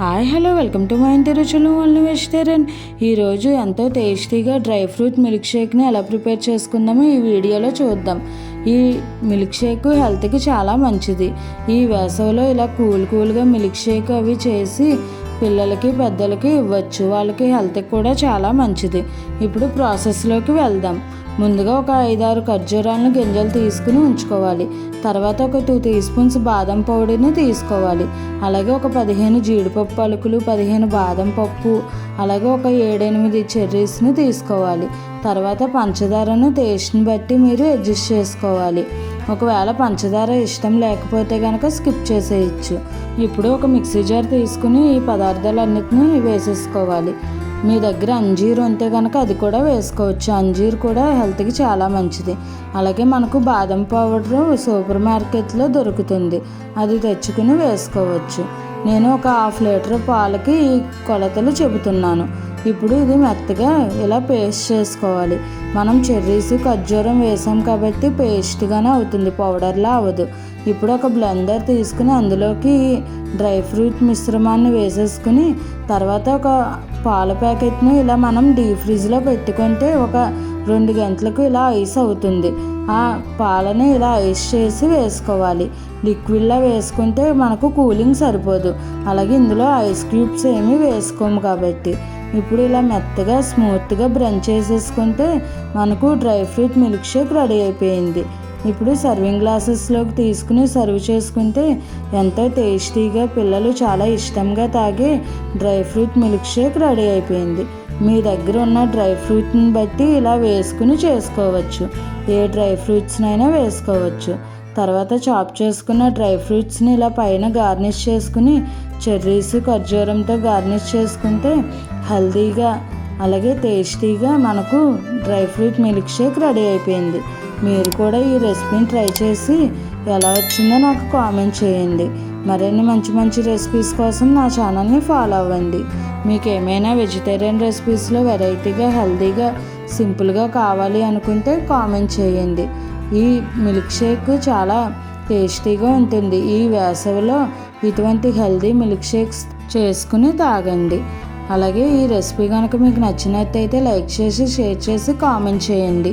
Hi hello welcome to my Inti Ruchulu వాళ్ళు vegetarian ఈరోజు ఎంతో టేస్టీగా డ్రై ఫ్రూట్ మిల్క్ షేక్ని ఎలా ప్రిపేర్ చేసుకుందామో ఈ వీడియోలో చూద్దాం. ఈ మిల్క్ షేక్ హెల్త్కి చాలా మంచిది. ఈ వేసవిలో ఇలా కూల్ కూల్గా మిల్క్ షేక్ అవి చేసి పిల్లలకి పెద్దలకి ఇవ్వచ్చు. వాళ్ళకి హెల్త్కి కూడా చాలా మంచిది. ఇప్పుడు ప్రాసెస్లోకి వెళ్దాం. ముందుగా ఒక ఐదారు ఖర్జూరాలను గింజలు తీసుకుని ఉంచుకోవాలి. తర్వాత ఒక టూ టీ స్పూన్స్ బాదం పౌడర్ని తీసుకోవాలి. అలాగే ఒక పదిహేను జీడిపప్పు పలుకులు పదిహేను బాదం పప్పు అలాగే ఒక ఏడెనిమిది చెర్రీస్ని తీసుకోవాలి. తర్వాత పంచదారను టేస్ట్ని బట్టి మీరు అడ్జస్ట్ చేసుకోవాలి. ఒకవేళ పంచదార ఇష్టం లేకపోతే కనుక స్కిప్ చేసేయచ్చు. ఇప్పుడు ఒక మిక్సీ జార్ తీసుకుని ఈ పదార్థాలన్నిటిని వేసేసుకోవాలి. మీ దగ్గర అంజీరు ఉంటే కనుక అది కూడా వేసుకోవచ్చు. అంజీరు కూడా హెల్త్కి చాలా మంచిది. అలాగే మనకు బాదం పౌడర్ సూపర్ మార్కెట్లో దొరుకుతుంది. అది తెచ్చుకుని వేసుకోవచ్చు. నేను ఒక హాఫ్ లీటర్ పాలకి ఈ కొలతలు చెబుతున్నాను. ఇప్పుడు ఇది మెత్తగా ఇలా పేస్ట్ చేసుకోవాలి. మనం చెర్రీస్ ఖర్జూరం వేసాం కాబట్టి పేస్ట్గానే అవుతుంది పౌడర్లా అవ్వదు. ఇప్పుడు ఒక బ్లెండర్ తీసుకుని అందులోకి డ్రై ఫ్రూట్ మిశ్రమాన్ని వేసేసుకుని తర్వాత ఒక పాల ప్యాకెట్ను ఇలా మనం డీప్ ఫ్రిడ్జ్లో పెట్టుకుంటే ఒక రెండు గంటలకు ఇలా ఐస్ అవుతుంది. ఆ పాలని ఇలా ఐస్ చేసి వేసుకోవాలి. లిక్విడ్లా వేసుకుంటే మనకు కూలింగ్ సరిపోదు. అలాగే ఇందులో ఐస్ క్యూబ్స్ ఏమీ వేసుకోము కాబట్టి. ఇప్పుడు ఇలా మెత్తగా స్మూత్గా బ్రంచ్ చేసేసుకుంటే మనకు dry fruit milkshake ready అయిపోయింది. ఇప్పుడు సర్వింగ్ గ్లాసెస్లోకి తీసుకుని సర్వ్ చేసుకుంటే ఎంతో టేస్టీగా పిల్లలు చాలా ఇష్టంగా తాగే dry fruit milkshake ready అయిపోయింది. మీ దగ్గర ఉన్న డ్రై ఫ్రూట్ని బట్టి ఇలా వేసుకుని చేసుకోవచ్చు. ఏ డ్రై ఫ్రూట్స్నైనా వేసుకోవచ్చు. తర్వాత చాప్ చేసుకున్న డ్రై ఫ్రూట్స్ని ఇలా పైన గార్నిష్ చేసుకుని చెర్రీస్ ఖర్జూరంతో గార్నిష్ చేసుకుంటే హెల్దీగా అలాగే టేస్టీగా మనకు dry fruit milkshake ready అయిపోయింది. మీరు కూడా ఈ రెసిపీని ట్రై చేసి ఎలా వచ్చిందో నాకు కామెంట్ చేయండి. మరిన్ని మంచి మంచి రెసిపీస్ కోసం నా ఛానల్ని ఫాలో అవ్వండి. మీకు ఏమైనా వెజిటేరియన్ రెసిపీస్లో వెరైటీగా హెల్తీగా సింపుల్గా కావాలి అనుకుంటే కామెంట్ చేయండి. ఈ మిల్క్ షేక్ చాలా టేస్టీగా ఉంటుంది. ఈ వేసవిలో ఇటువంటి హెల్దీ మిల్క్ షేక్స్ చేసుకుని తాగండి. అలాగే ఈ రెసిపీ కనుక మీకు నచ్చినట్టయితే లైక్ చేసి షేర్ చేసి కామెంట్ చేయండి.